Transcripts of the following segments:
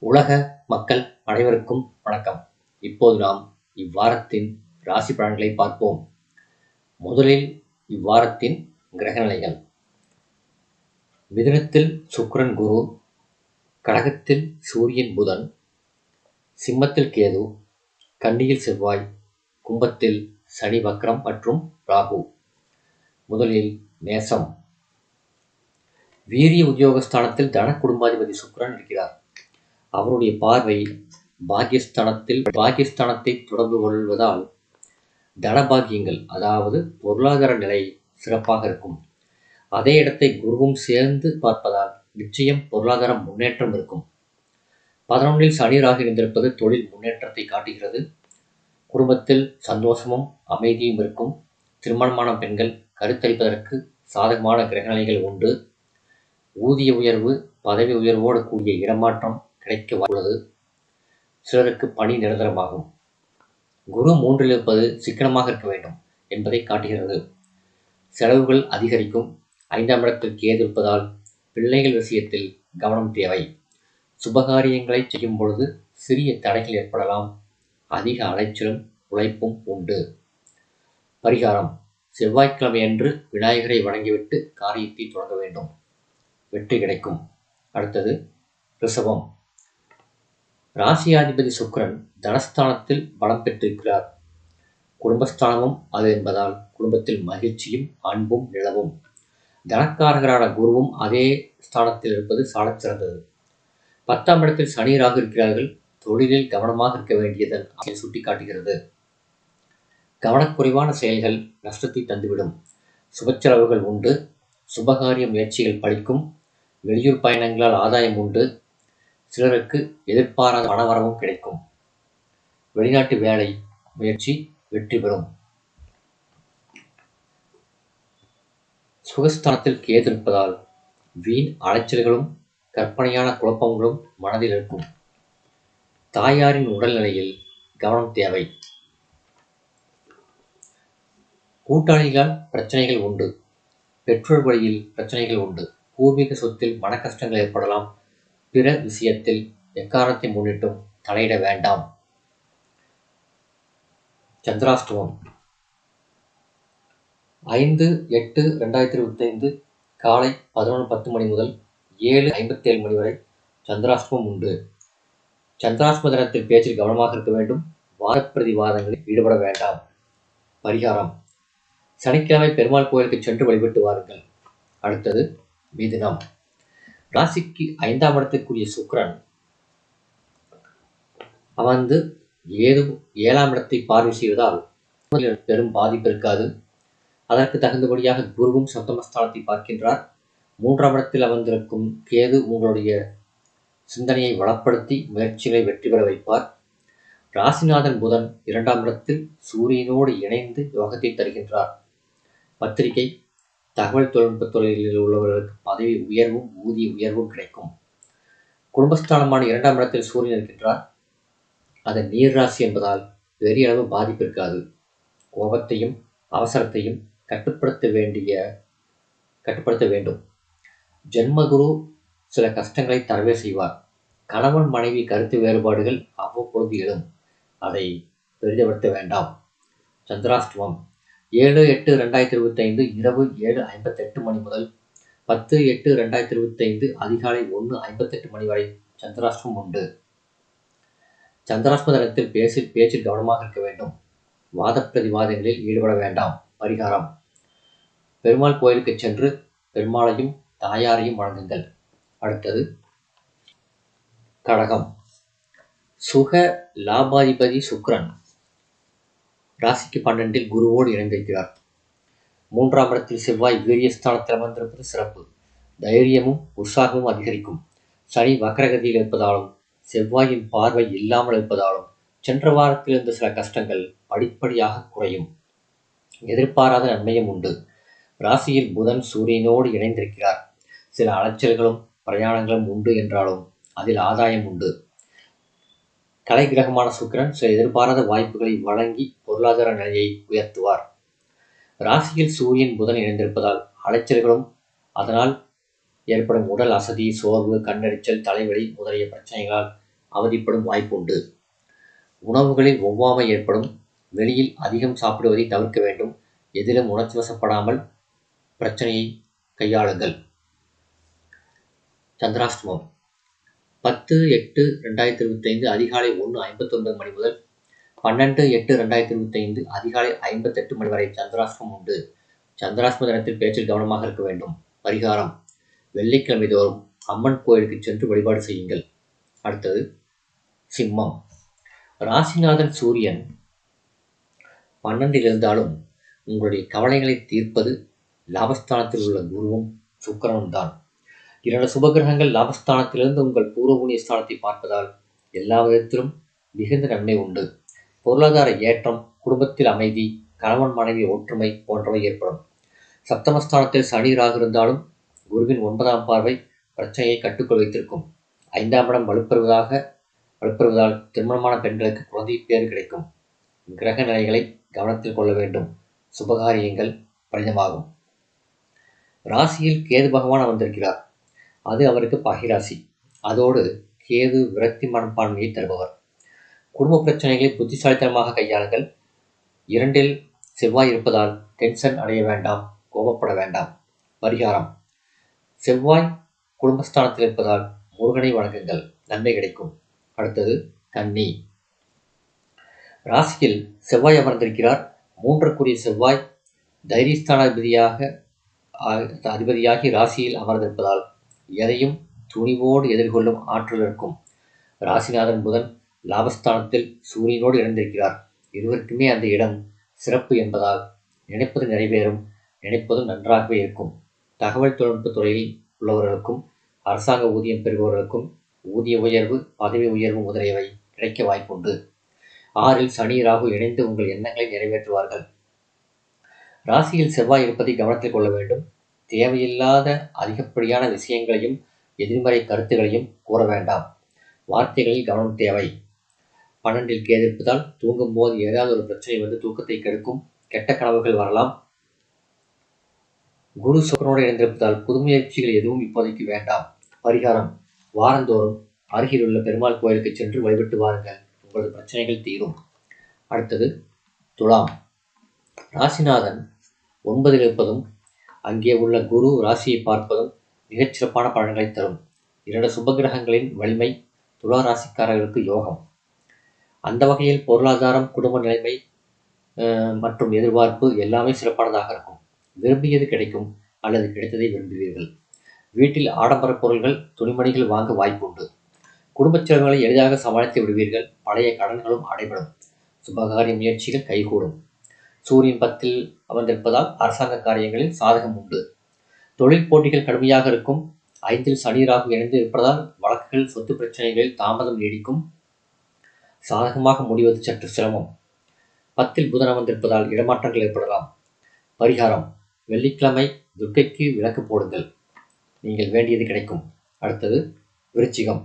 உலக மக்கள் அனைவருக்கும் வணக்கம். இப்போது நாம் இவ்வாரத்தின் ராசி பலன்களை பார்ப்போம். முதலில் இவ்வாரத்தின் கிரகநிலைகள். மிதுனத்தில் சுக்கரன் குரு கடகத்தில் சூரியன் புதன் சிம்மத்தில் கேது கன்னியில் செவ்வாய் கும்பத்தில் சனி வக்ரம் மற்றும் ராகு. முதலில் மேசம். வீரிய உத்தியோகஸ்தானத்தில் தன குடும்பாதிபதி சுக்கிரன் இருக்கிறார். அவருடைய பார்வை பாகிஸ்தானத்தில் பாகிஸ்தானத்தை தொடர்பு கொள்வதால் தனபாகியங்கள் அதாவது பொருளாதார நிலை சிறப்பாக இருக்கும். அதே இடத்தை குருவும் சேர்ந்து பார்ப்பதால் நிச்சயம் பொருளாதார முன்னேற்றம் இருக்கும். பதினொன்றில் சனி ராகு இணைந்திருப்பது தொழில் முன்னேற்றத்தை காட்டுகிறது. குடும்பத்தில் சந்தோஷமும் அமைதியும் இருக்கும். திருமணமான பெண்கள் கருத்தளிப்பதற்கு சாதகமான கிரகநிலைகள் உண்டு. ஊதிய உயர்வு பதவி உயர்வோடு கூடிய இடமாற்றம் கிடைக்க உள்ளது சிலருக்கு பணி நிரந்தரமாகும். குரு மூன்றில் இருப்பது சிக்கனமாக இருக்க வேண்டும் என்பதை காட்டுகிறது. செலவுகள் அதிகரிக்கும். ஐந்தாம் இடத்தில் கேது இருப்பதால் பிள்ளைகள் விஷயத்தில் கவனம் தேவை. சுபகாரியங்களை செய்யும் பொழுது சிறிய தடைகள் ஏற்படலாம். அதிக அலைச்சலும் உழைப்பும் உண்டு. பரிகாரம். செவ்வாய்க்கிழமையன்று விநாயகரை வணங்கிவிட்டு காரியத்தை தொடங்க வேண்டும். வெற்றி கிடைக்கும். அடுத்தது ரிஷபம். ராசியாதிபதி சுக்கரன் தனஸ்தானத்தில் பலம் பெற்றிருக்கிறார். குடும்பஸ்தானமும் அது என்பதால் குடும்பத்தில் மகிழ்ச்சியும் அன்பும் நிலவும். தனக்காரகரான குருவும் அதே ஸ்தானத்தில் இருப்பது சாலச் சிறந்தது. பத்தாம் இடத்தில் சனியராக இருக்கிறார்கள். தொழிலில் கவனமாக இருக்க வேண்டியதன் சுட்டிக்காட்டுகிறது. கவனக்குறைவான செயல்கள் நஷ்டத்தை தந்துவிடும். சுபச்செலவுகள் உண்டு. சுபகாரிய முயற்சிகள் பழிக்கும் வெளியூர் பயணங்களால் ஆதாயம் உண்டு. சிலருக்கு எதிர்பாராத பணவரவும் கிடைக்கும். வெளிநாட்டு வேலை முயற்சி வெற்றி பெறும். சுகஸ்தானத்தில் கேது இருப்பதால் வீண் அலைச்சல்களும் கற்பனையான குழப்பங்களும் மனதில் இருக்கும். தாயாரின் உடல்நிலையில் கவனம் தேவை. கூட்டாளிகளால் பிரச்சனைகள் உண்டு. பெற்றோர் வழியில் பிரச்சனைகள் உண்டு. பூர்வீக சொத்தில் மனக்கஷ்டங்கள் ஏற்படலாம். பிற விஷயத்தில் எக்காரணத்தை முன்னிட்டும் தலையிட வேண்டாம். சந்திராஷ்டமம். ஐந்து எட்டு ரெண்டாயிரத்தி இருபத்தி ஐந்து காலை பதினொன்று பத்து மணி முதல் ஏழு ஐம்பத்தி ஏழு மணி வரை சந்திராஷ்டமம் உண்டு. சந்திராஷ்டம தினத்தில் பேச்சில் கவனமாக இருக்க வேண்டும். வாதப்பிரதிவாதங்களில் ஈடுபட வேண்டாம். பரிகாரம். சனிக்கிழமை பெருமாள் கோயிலுக்கு சென்று வழிபட்டு வாருங்கள். அடுத்தது மீதினம். ராசிக்கு ஐந்தாம் இடத்துக்குரிய சுக்கரன். அமர்ந்து ஏது ஏழாம் இடத்தை பார்வை செய்வதால் பெரும் பாதிப்பு இருக்காது. அதற்கு தகுந்தபடியாக குருவும் சப்தமஸ்தானத்தை பார்க்கின்றார். மூன்றாம் இடத்தில் அமர்ந்திருக்கும் கேது உங்களுடைய சிந்தனையை வளப்படுத்தி முயற்சிகளை வெற்றி பெற வைப்பார். ராசிநாதன் புதன் இரண்டாம் இடத்தில் சூரியனோடு இணைந்து யோகத்தை தருகின்றார். பத்திரிகை தகவல் தொழில்நுட்ப தொழிலில் உள்ளவர்களுக்கு பதவி உயர்வும் ஊதிய உயர்வும் கிடைக்கும். குடும்பஸ்தானமான இரண்டாம் இடத்தில் சூரியன் இருக்கின்றார். அது நீர் ராசி என்பதால் பெரிய அளவு பாதிப்பு இருக்காது. கோபத்தையும் அவசரத்தையும் கட்டுப்படுத்த வேண்டிய கட்டுப்படுத்த வேண்டும். ஜென்மகுரு சில கஷ்டங்களை தரவே செய்வார். கணவன் மனைவி கருத்து வேறுபாடுகள் அவ்வப்பொழுது எழும். அதை பெரிதப்படுத்த வேண்டாம். சந்திராஷ்டமம். ஏழு எட்டு ரெண்டாயிரத்தி இருபத்தைந்து இரவு ஏழு ஐம்பத்தெட்டு மணி முதல் பத்து எட்டு ரெண்டாயிரத்தி இருபத்தைந்து அதிகாலை ஒன்று ஐம்பத்தெட்டு மணி வரை சந்திராஷ்டிரம் உண்டு. சந்திராஷ்டம தினத்தில் பேசி பேச்சில் கவனமாக இருக்க வேண்டும். வாத பிரதிவாதங்களில் ஈடுபட வேண்டாம். பரிகாரம். பெருமாள் கோயிலுக்கு சென்று பெருமாளையும் தாயாரையும் வழங்குங்கள் அடுத்தது கடகம். சுக லாபாதிபதி சுக்ரன். ராசிக்கு பன்னெண்டில் குருவோடு இணைந்திருக்கிறார். மூன்றாம் இடத்தில் செவ்வாய் வீரியஸ்தானத்தில் அமர்ந்திருப்பது சிறப்பு. தைரியமும் உற்சாகமும் அதிகரிக்கும். சனி வக்கரகதியில் இருப்பதாலும் செவ்வாயின் பார்வை இல்லாமல் இருப்பதாலும் சென்ற வாரத்தில் இருந்த சில கஷ்டங்கள் படிப்படியாக குறையும். எதிர்பாராத நன்மையும் உண்டு. ராசியில் புதன் சூரியனோடு இணைந்திருக்கிறார். சில அலைச்சல்களும் பிரயாணங்களும் உண்டு என்றாலும் அதில் ஆதாயம் உண்டு. கலை கிரகமான சுக்கிரன் சில எதிர்பாராத வாய்ப்புகளை வழங்கி பொருளாதார நிலையை உயர்த்துவார். ராசியில் சூரியன் புதன் இணைந்திருப்பதால் அலைச்சல்களும் அதனால் ஏற்படும் உடல் அசதி சோர்வு கண்ணெரிச்சல் தலைவலி முதலிய பிரச்சனைகளால் அவதிப்படும் வாய்ப்பு உண்டு உணவுகளில் ஒவ்வாமை ஏற்படும். வெளியில் அதிகம் சாப்பிடுவதை தவிர்க்க வேண்டும். எதிலும் உணர்ச்சி வசப்படாமல் பிரச்சனையை கையாளுங்கள். சந்திராஷ்டமம். பத்து எட்டு ரெண்டாயிரத்தி இருபத்தைந்து அதிகாலை ஒன்று ஐம்பத்தொன்பது மணி முதல் பன்னெண்டு எட்டு ரெண்டாயிரத்தி இருபத்தைந்து அதிகாலை ஐம்பத்தெட்டு மணி வரை சந்திராஷ்டமம் உண்டு. சந்திராஷ்டம தினத்தில் பேச்சில் கவனமாக இருக்க வேண்டும். பரிகாரம். வெள்ளிக்கிழமை தோறும் அம்மன் கோயிலுக்கு சென்று வழிபாடு செய்யுங்கள். அடுத்தது சிம்மம். ராசிநாதன் சூரியன் பன்னெண்டில் இருந்தாலும் உங்களுடைய கவலைகளை தீர்ப்பது லாபஸ்தானத்தில் உள்ள குருவும் சுக்கரனும் தான். இரண்டு சுபகிரகங்கள் லாபஸ்தானத்திலிருந்து உங்கள் பூர்வபுண்ணிய ஸ்தானத்தை பார்ப்பதால் எல்லா விதத்திலும் மிகுந்த நன்மை உண்டு. பொருளாதார ஏற்றம் குடும்பத்தில் அமைதி கணவன் மனைவி ஒற்றுமை போன்றவை ஏற்படும். சப்தமஸ்தானத்தில் சனீராக இருந்தாலும் குருவின் ஒன்பதாம் பார்வை பிரச்சனையை கட்டுக்குள் வைத்திருக்கும். ஐந்தாம் இடம் வலுப்பெறுவதாக வலுப்பெறுவதால் திருமணமான பெண்களுக்கு குழந்தை பேர் கிடைக்கும். கிரக நிலைகளை கவனத்தில் கொள்ள வேண்டும். சுபகாரியங்கள் பலிதமாகும் ராசியில் கேது பகவான் வந்திருக்கிறார் அது அவருக்கு பகிராசி. அதோடு கேது விரக்தி மனப்பான்மையை தருபவர். குடும்ப பிரச்சனைகளை புத்திசாலித்தனமாக கையாளுங்கள். இரண்டில் செவ்வாய் இருப்பதால் டென்ஷன் அடைய வேண்டாம் கோபப்பட வேண்டாம். பரிகாரம். செவ்வாய் குடும்பஸ்தானத்தில் இருப்பதால் முருகனை வணங்குங்கள் நன்மை கிடைக்கும். அடுத்தது கன்னி. ராசியில் செவ்வாய் அமர்ந்திருக்கிறார். மூன்றுக்குரிய செவ்வாய் தைரியஸ்தானாதிபதியாக அதிபதியாகி ராசியில் அமர்ந்திருப்பதால் எதையும் துணிவோடு எதிர்கொள்ளும் ஆற்றல் இருக்கும். ராசிநாதன் புதன் லாபஸ்தானத்தில் சூரியனோடு இணைந்திருக்கிறார். இருவருக்குமே அந்த இடம் சிறப்பு என்பதால் நினைப்பது நிறைவேறும் நினைப்பதும் நன்றாகவே இருக்கும். தகவல் தொழில்நுட்ப துறையில் உள்ளவர்களுக்கும் அரசாங்க ஊதியம் பெறுபவர்களுக்கும் ஊதிய உயர்வு பதவி உயர்வு முதலியவை கிடைக்க வாய்ப்புண்டு. ஆறில் சனி ராகு இணைந்து உங்கள் எண்ணங்களை நிறைவேற்றுவார்கள். ராசியில் செவ்வாய் இருப்பதை கவனத்தில் கொள்ள வேண்டும். தேவையில்லாத அதிகப்படியான விஷயங்களையும் எதிர்மறை கருத்துகளையும் கூற வேண்டாம். வார்த்தைகளில் கவனம் தேவை. பன்னெண்டில் கேதிருப்பதால் தூங்கும் போது ஏதாவது ஒரு பிரச்சனை வந்து தூக்கத்தை கெடுக்கும் கெட்ட கனவுகள் வரலாம். குரு சுக்கரனோடு இணைந்திருப்பதால் புது முயற்சிகள் எதுவும் இப்போதைக்கு வேண்டாம். பரிகாரம். வாரந்தோறும் அருகிலுள்ள பெருமாள் கோயிலுக்கு சென்று வழிபட்டு வாருங்கள். உங்களது பிரச்சனைகள் தீரும். அடுத்தது துலாம். ராசிநாதன் ஒன்பதில் இருப்பதும் அங்கே உள்ள குரு ராசியை பார்ப்பதும் மிகச்சிறப்பான பலன்களை தரும். இரண்டு சுபகிரகங்களின் வலிமை துலா ராசிக்காரர்களுக்கு யோகம். அந்த வகையில் பொருளாதாரம் குடும்ப நிலைமை மற்றும் எதிர்பார்ப்பு எல்லாமே சிறப்பானதாக இருக்கும். விரும்பியது கிடைக்கும் அல்லது கிடைத்ததை விரும்புவீர்கள். வீட்டில் ஆடம்பர பொருள்கள் துணிமணிகள் வாங்க வாய்ப்பு உண்டு குடும்பச் செலவுகளை எளிதாக சமாளித்து விடுவீர்கள். பழைய கடன்களும் அடைபடும். சுபகாரிய முயற்சிகள் கைகூடும். சூரியன் பத்தில் அமர்ந்திருப்பதால் அரசாங்க காரியங்களில் சாதகம் உண்டு. தொழில் போட்டிகள் கடுமையாக இருக்கும். ஐந்தில் சனி ராகு இணைந்து இருப்பதால் வழக்குகள் சொத்து பிரச்சனைகளில் தாமதம் நீடிக்கும். சாதகமாக முடிவது சற்று சிரமம். பத்தில் புதன் அமர்ந்திருப்பதால் இடமாற்றங்கள் ஏற்படலாம். பரிகாரம் வெள்ளிக்கிழமை துர்க்கைக்கு விளக்கு போடுங்கள். நீங்கள் வேண்டியது கிடைக்கும். அடுத்தது விருச்சிகம்.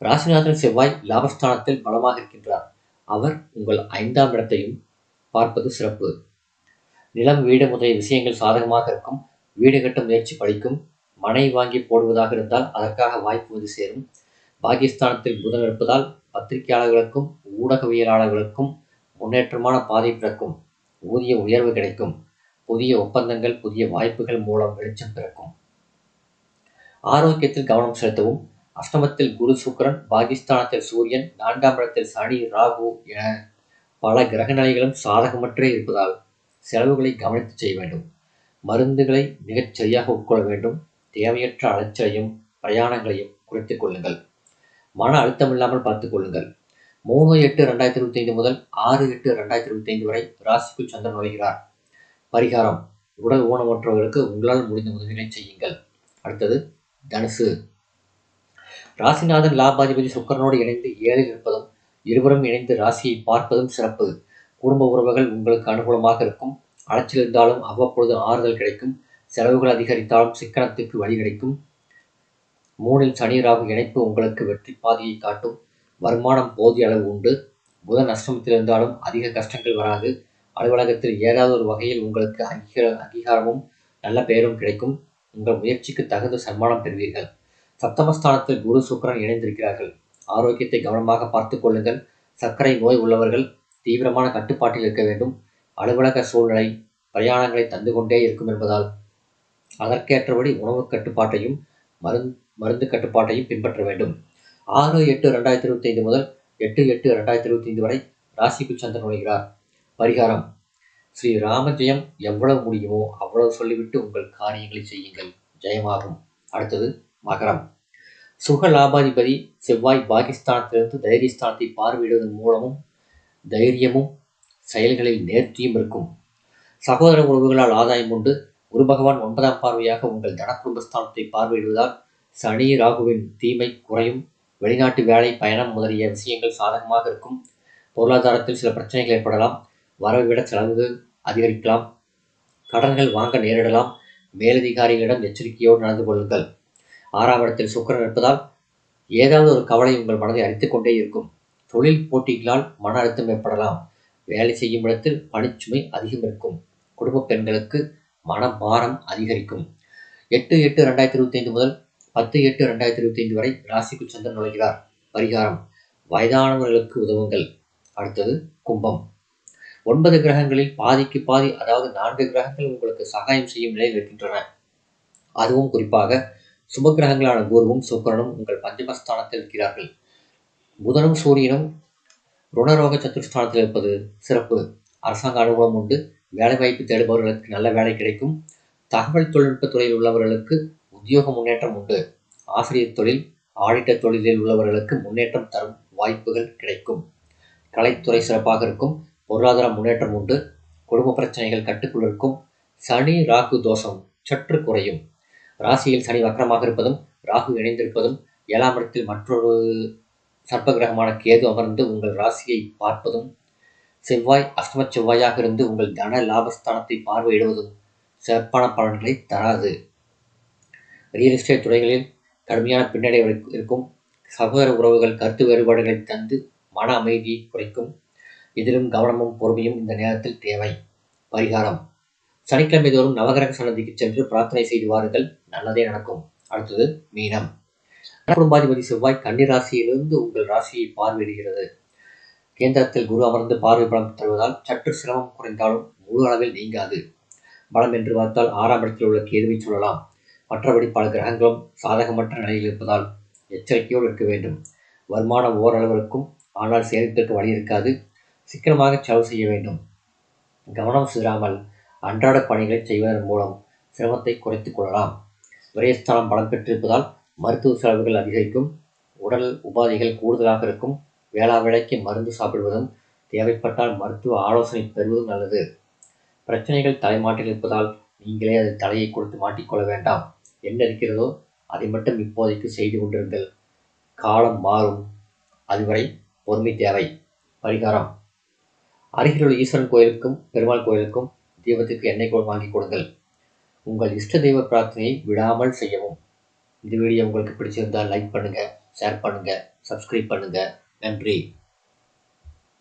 ராசிநாதன் செவ்வாய் லாபஸ்தானத்தில் பலமாக இருக்கின்றார். அவர் உங்கள் ஐந்தாம் இடத்தையும் பார்ப்பது சிறப்பு. நிலம் வீடு முதலிய விஷயங்கள் சாதகமாக இருக்கும். வீடு கட்டும் முயற்சி படிக்கும் மனை வாங்கி போடுவதாக இருந்தால் அதற்காக வாய்ப்பு வந்து சேரும். பாகிஸ்தானத்தில் புதன் இருப்பதால் பத்திரிகையாளர்களுக்கும் ஊடகவியலாளர்களுக்கும் முன்னேற்றமான பாதை பிறக்கும். ஊதிய உயர்வு கிடைக்கும். புதிய ஒப்பந்தங்கள் புதிய வாய்ப்புகள் மூலம் வெளிச்சம் பிறக்கும். ஆரோக்கியத்தில் கவனம் செலுத்தவும். அஷ்டமத்தில் குரு சுக்கரன் பாகிஸ்தானத்தில் சூரியன் நான்காம் இடத்தில் சனி ராகு என பல கிரக நிலைகளும் சாதகமற்றே இருப்பதால் செலவுகளை கவனித்து செய்ய வேண்டும். மருந்துகளை மிகச் சரியாக உட்கொள்ள வேண்டும். தேவையற்ற அலைச்சலையும் பிரயாணங்களையும் குறைத்துக் கொள்ளுங்கள். மன அழுத்தம் இல்லாமல் பார்த்துக் கொள்ளுங்கள். மூணு எட்டு ரெண்டாயிரத்தி இருபத்தி ஐந்து முதல் ஆறு எட்டு ரெண்டாயிரத்தி இருபத்தி ஐந்து வரை ராசிக்குள் சந்திரன் நுழைகிறார். பரிகாரம். உடல் ஊனமற்றவர்களுக்கு உங்களால் முடிந்த உதவிகளை செய்யுங்கள். அடுத்தது தனுசு. ராசிநாதன் லாபாதிபதி சுக்கரனோடு இணைந்து ஏழில் இருப்பதும் இருவரும் இணைந்து ராசியை பார்ப்பதும் சிறப்பு. குடும்ப உறவுகள் உங்களுக்கு அனுகூலமாக இருக்கும். அலைச்சல் இருந்தாலும் அவ்வப்பொழுது ஆறுதல் கிடைக்கும். செலவுகள் அதிகரித்தாலும் சிக்கனத்துக்கு வழி கிடைக்கும். மூணில் சனி ராகு இணைப்பு உங்களுக்கு வெற்றி பாதையை காட்டும். வருமானம் போதிய அளவு உண்டு. புதன் அஷ்டமத்தில் இருந்தாலும் அதிக கஷ்டங்கள் வராது. அலுவலகத்தில் ஏதாவது ஒரு வகையில் உங்களுக்கு அங்கீகார அங்கீகாரமும் நல்ல பெயரும் கிடைக்கும். உங்கள் முயற்சிக்கு தகுந்த சன்மானம் பெறுவீர்கள். சப்தமஸ்தானத்தில் குரு சுக்கிரன் இணைந்திருக்கிறார்கள். ஆரோக்கியத்தை கவனமாக பார்த்து கொள்ளுங்கள். சர்க்கரை நோய் உள்ளவர்கள் தீவிரமான கட்டுப்பாட்டில் இருக்க வேண்டும். அலுவலக சூழ்நிலை பிரயாணங்களை தந்து கொண்டே இருக்கும் என்பதால் அதற்கேற்றபடி உணவு கட்டுப்பாட்டையும் மருந்து மருந்து கட்டுப்பாட்டையும் பின்பற்ற வேண்டும். ஆறு எட்டு ரெண்டாயிரத்தி இருபத்தி ஐந்து முதல் எட்டு எட்டு ரெண்டாயிரத்தி இருபத்தி ஐந்து வரை ராசிக்கு சந்திரன் நுழைகிறார். பரிகாரம். ஸ்ரீ ராமஜெயம் எவ்வளவு முடியுமோ அவ்வளவு சொல்லிவிட்டு உங்கள் காரியங்களை செய்யுங்கள். ஜெயமாகும். அடுத்தது மகரம். சுகலாபாதிபதி செவ்வாய் பாகிஸ்தானத்திலிருந்து தைரியஸ்தானத்தை பார்வையிடுவதன் மூலமும் தைரியமும் செயல்களில் நேர்த்தியும் இருக்கும். சகோதர உறவுகளால் ஆதாயம் உண்டு. குரு பகவான் ஒன்பதாம் பார்வையாக உங்கள் தனக்குடும்பஸ்தானத்தை பார்வையிடுவதால் சனி ராகுவின் தீமை குறையும். வெளிநாட்டு வேலை பயணம் முதலிய விஷயங்கள் சாதகமாக இருக்கும். பொருளாதாரத்தில் சில பிரச்சனைகள் ஏற்படலாம். வரவை விட செலவுகள் அதிகரிக்கலாம். கடன்கள் வாங்க நேரிடலாம். மேலதிகாரிகளிடம் எச்சரிக்கையோடு நடந்து கொள்ளுங்கள். ஆறாம் இடத்தில் சுக்கிரன் இருப்பதால் ஏதாவது ஒரு கவலை உங்கள் மனதை அரித்துக் கொண்டே இருக்கும். தொழில் போட்டிகளால் மன அழுத்தம் ஏற்படலாம். வேலை செய்யும் இடத்தில் பணிச்சுமை அதிகம் இருக்கும். குடும்ப பெண்களுக்கு மனபாரம் அதிகரிக்கும். எட்டு எட்டு ரெண்டாயிரத்தி இருபத்தி ஐந்து முதல் பத்து எட்டு ரெண்டாயிரத்தி இருபத்தி ஐந்து வரை ராசிக்கு சந்திரன் நுழைகிறார். பரிகாரம். வயதானவர்களுக்கு உதவுங்கள். அடுத்தது கும்பம். ஒன்பது கிரகங்களில் பாதிக்கு பாதி அதாவது நான்கு கிரகங்கள் உங்களுக்கு சகாயம் செய்யும் நிலையில் இருக்கின்றன. அதுவும் குறிப்பாக சுபகிரகங்களான குருவும் சுக்கரனும் உங்கள் பஞ்சமஸ்தானத்தில் இருக்கிறார்கள். புதனும் சூரியனும் ருணரோக சத்துருஸ்தானத்தில் இருப்பது சிறப்பு. அரசாங்க அனுகூலம் உண்டு. வேலைவாய்ப்பு தேடுபவர்களுக்கு நல்ல வேலை கிடைக்கும். தகவல் தொழில்நுட்ப துறையில் உள்ளவர்களுக்கு உத்தியோக முன்னேற்றம் உண்டு. ஆசிரியர் தொழில் ஆடிட்டர் தொழிலில் உள்ளவர்களுக்கு முன்னேற்றம் தரும் வாய்ப்புகள் கிடைக்கும். கலைத்துறை சிறப்பாக இருக்கும். பொருளாதார முன்னேற்றம் உண்டு. குடும்ப பிரச்சனைகள் கட்டுக்குள் இருக்கும். சனி ராகு தோஷம் சற்று குறையும். ராசியில் சனி வக்கரமாக இருப்பதும் ராகு இணைந்திருப்பதும் ஏழாம் இடத்தில் மற்றொரு சர்ப்பகிரகமான கேது அமர்ந்து உங்கள் ராசியை பார்ப்பதும் செவ்வாய் அஷ்டம செவ்வாயாக இருந்து உங்கள் தன லாபஸ்தானத்தை பார்வையிடுவதும் சிறப்பான பலன்களை தராது. ரியல் எஸ்டேட் துறைகளில் கடுமையான பின்னடைவு இருக்கும். சகோதர உறவுகள் கருத்து வேறுபாடுகளை தந்து மன அமைதியை குறைக்கும். இதிலும் கவனமும் பொறுமையும் இந்த நேரத்தில் தேவை. பரிகாரம். சனிக்கிழமை தோறும் நவகிரக சன்னதிக்கு சென்று பிரார்த்தனை செய்து வாருங்கள். நல்லதே நடக்கும். அடுத்தது மீனம். குடும்பாதிபதி செவ்வாய் கன்னி ராசியிலிருந்து உங்கள் ராசியை பார்வையிடுகிறது. கேந்திரத்தில் குரு அமர்ந்து பார்வை பலம் தருவதால் சற்று சிரமம் குறைந்தாலும் முழு அளவில் நீங்காது. பலம் என்று பார்த்தால் ஆறாம் இடத்தில் உள்ள கேதுவை சொல்லலாம். மற்றபடி பல கிரகங்களும் சாதகமற்ற நிலையில் இருப்பதால் எச்சரிக்கையோடு இருக்க வேண்டும். வருமானம் ஓரளவு இருக்கும் ஆனால் சேமிப்பிற்கு வழி இருக்காது. சிக்கனமாக செலவு செய்ய வேண்டும். கவனம் சிதறாமல் அன்றாட பணிகளை செய்வதன் மூலம் சிரமத்தை குறைத்துக் கொள்ளலாம். விரயஸ்தானம் பலம் பெற்றிருப்பதால் மருத்துவ செலவுகள் அதிகரிக்கும். உடல் உபாதைகள் கூடுதலாக இருக்கும். வேளா வேலைக்கு மருந்து சாப்பிடுவதும் தேவைப்பட்டால் மருத்துவ ஆலோசனை பெறுவதும் நல்லது. பிரச்சனைகள் தலைமாட்டில் இருப்பதால் நீங்களே அது தலையை கொடுத்து மாட்டிக்கொள்ள வேண்டாம். என்ன இருக்கிறதோ அதை மட்டும் இப்போதைக்கு செய்து கொண்டிருங்கள். காலம் மாறும். அதுவரை பொறுமை தேவை. பரிகாரம். அருகிலுள்ள ஈஸ்வரன் கோயிலுக்கும் பெருமாள் கோயிலுக்கும் தெய்வத்துக்கு எண்ணெய் வாங்கி கொடுங்கள். உங்கள் இஷ்ட தெய்வ பிரார்த்தனையை விடாமல் செய்யவும். இந்த வீடியோ உங்களுக்கு பிடிச்சிருந்தால் லைக் பண்ணுங்கள் ஷேர் பண்ணுங்கள் சப்ஸ்கிரைப் பண்ணுங்கள் நன்றி.